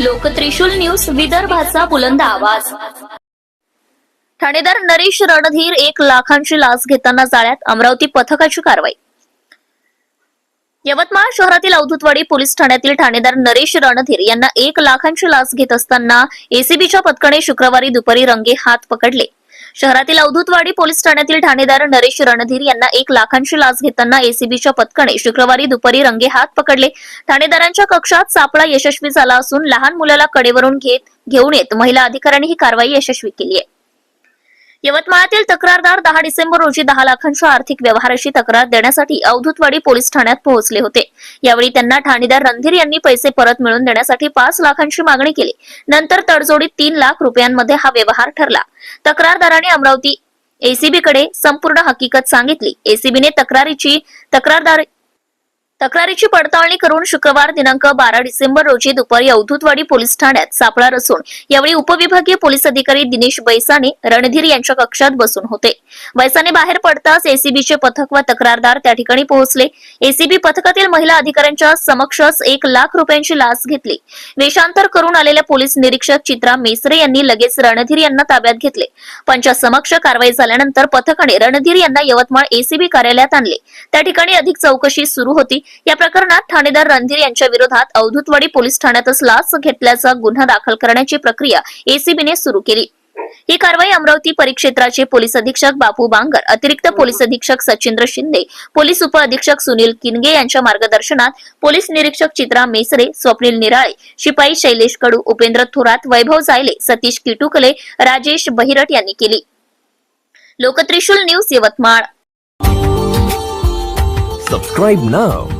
लोकत्रिशूल news विदर्भाचा बुलंद आवाज. ठाणेदार नरेश रणधीर एक लाखांची लाच घेताना जाळ्यात अमरावती पथकाची कारवाई. यवतमाळ शहरातील अवधूतवाडी पोलीस ठाण्यातील ठाणेदार नरेश रणधीर यांना एक लाखांची लाच घेत असताना एसीबीच्या पथकाने शुक्रवारी दुपारी रंगे हात पकडले. शहरातील अवधूतवाडी पोलीस ठाण्यातील ठाणेदार नरेश रणधीर यांना एक लाखांची लाच घेताना एसीबीच्या पथकाने शुक्रवारी दुपारी रंगे हात पकडले. ठाणेदारांच्या कक्षात सापळा यशस्वी झाला असून लहान मुलाला कडेवरून घेत घेऊन येत. महिला अधिकाऱ्यांनी ही कारवाई यशस्वी केली आहे. यवतमाळातील तक्रारदार दहा डिसेंबर रोजी दहा लाखांच्या आर्थिक व्यवहाराची तक्रार देण्यासाठी अवधूतवाडी पोलीस ठाण्यात पोहोचले होते. यावेळी त्यांना ठाणेदार रणधीर यांनी पैसे परत मिळवून देण्यासाठी पाच लाखांची मागणी केली. नंतर तडजोडीत तीन लाख रुपयांमध्ये हा व्यवहार ठरला. तक्रारदाराने अमरावती एसीबीकडे संपूर्ण हकीकत सांगितली. एसीबीने तक्रारीची तक्रारदार तक्रारीची पडताळणी करून शुक्रवार दिनांक बारा डिसेंबर रोजी दुपारी अवधूतवाडी पोलीस ठाण्यात सापळा रचून यावेळी उपविभागीय पोलीस अधिकारी दिनेश बैसाने रणधीर यांच्या कक्षात बसून होते. बैसाने बाहेर पडताच एसीबीचे पथक व तक्रारदार त्या ठिकाणी पोहोचले. एसीबी पथकातील महिला अधिकाऱ्यांच्या समक्षच एक लाख रुपयांची लाच घेतली. वेषांतर करून आलेल्या पोलीस निरीक्षक चित्रा मेसरे यांनी लगेच रणधीर यांना ताब्यात घेतले. पंचा समक्ष कारवाई झाल्यानंतर पथकाने रणधीर यांना यवतमाळ एसीबी कार्यालयात आणले. त्या ठिकाणी अधिक चौकशी सुरू होती. या प्रकरणात ठाणेदार रणधीर यांच्या विरोधात अवधूतवाडी पोलीस ठाण्यातच लाच घेतल्याचा गुन्हा दाखल करण्याची प्रक्रिया एसीबीने सुरू केली. ही कारवाई अमरावती परिक्षेत्राचे पोलीस अधीक्षक बापू बांगर अतिरिक्त पोलीस अधीक्षक सचिंद्र शिंदे पोलीस उपअधीक्षक सुनील किनगे यांच्या मार्गदर्शनात पोलीस निरीक्षक चित्रा मेसरे स्वप्नील निराळे शिपाई शैलेश कडू उपेंद्र थोरात वैभव जायले सतीश किटुकले राजेश बहिरट यांनी केली. Loktrishul news Yavatmal. Subscribe now